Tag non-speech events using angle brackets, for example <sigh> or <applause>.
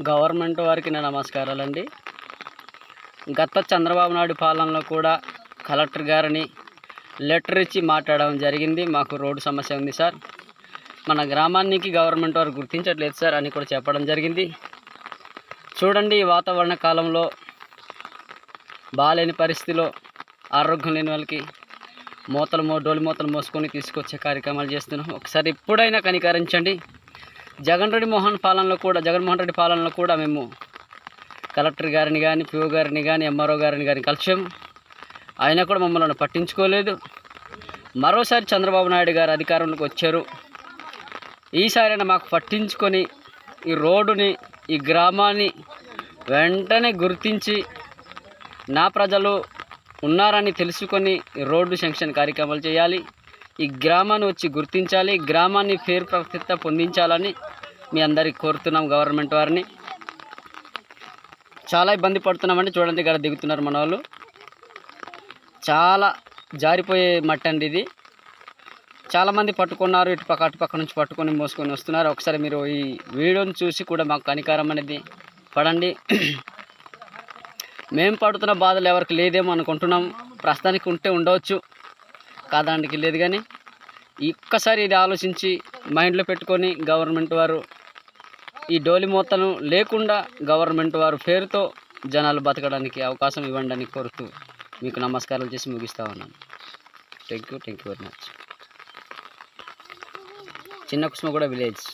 Government వారికి నా నమస్కారాలండి. గత చంద్రబాబు నాయుడు పాలనలో కూడా కలెక్టర్ గారిని లెటర్ ఇచ్చి మాట్లాడడం జరిగింది. మాకు రోడ్డు సమస్య ఉంది సార్. మన గ్రామానికి గవర్నమెంట్ వారు గుర్తించట్లేదు సార్ అని కూడా చెప్పడం జరిగింది. చూడండి ఈ వాతావరణ కాలంలో బాగాలేని పరిస్థితిలో ఆరోగ్యం లేని వాళ్ళకి మూతలు మో డోలి మూతలు మోసుకొని తీసుకొచ్చే కార్యక్రమాలు చేస్తున్నాం. ఒకసారి ఎప్పుడైనా కనికరించండి. జగన్ రెడ్డి మోహన్ పాలనలో కూడా జగన్మోహన్ రెడ్డి పాలనలో కూడా మేము కలెక్టర్ గారిని కానీ పిఓ గారిని కానీ ఎంఆర్ఓ గారిని కానీ కలిసాము ఆయన కూడా మమ్మల్ని పట్టించుకోలేదు. మరోసారి చంద్రబాబు నాయుడు గారు అధికారంలోకి వచ్చారు. ఈసారైనా మాకు పట్టించుకొని ఈ రోడ్డుని ఈ గ్రామాన్ని వెంటనే గుర్తించి నా ప్రజలు ఉన్నారని తెలుసుకొని ఈ రోడ్డు శాంక్షన్ కార్యక్రమాలు చేయాలి. ఈ గ్రామాన్ని వచ్చి గుర్తించాలి గ్రామాన్ని పేరు ప్రతిష్ట పొందించాలని మీ అందరికి కోరుతున్నాం గవర్నమెంట్ వారిని. చాలా ఇబ్బంది పడుతున్నామండి చూడండి ఇక్కడ దిగుతున్నారు మన వాళ్ళు. చాలా జారిపోయే మట్టి అండి ఇది. చాలామంది పట్టుకున్నారు ఇటు పక్క నుంచి పట్టుకొని మోసుకొని వస్తున్నారు. ఒకసారి మీరు ఈ వీడియోని చూసి కూడా మాకు కనికారం అనేది పడండి. <clears throat> మేము పడుతున్న బాధలు ఎవరికి లేదేమో అనుకుంటున్నాం. ప్రస్తుతానికి ఉంటే ఉండవచ్చు. కాదానికి లేదు కానీ ఒక్కసారి ఇది ఆలోచించి మైండ్లో పెట్టుకొని గవర్నమెంట్ వారు ఈ డోలి మూతను లేకుండా గవర్నమెంట్ వారు పేరుతో జనాలు బతకడానికి అవకాశం ఇవ్వండి అని కోరుతూ మీకు నమస్కారాలు చేసి ముగిస్తా ఉన్నాను. Thank you thank you very much చిన్న కుసుమ కూడా విలేజ్.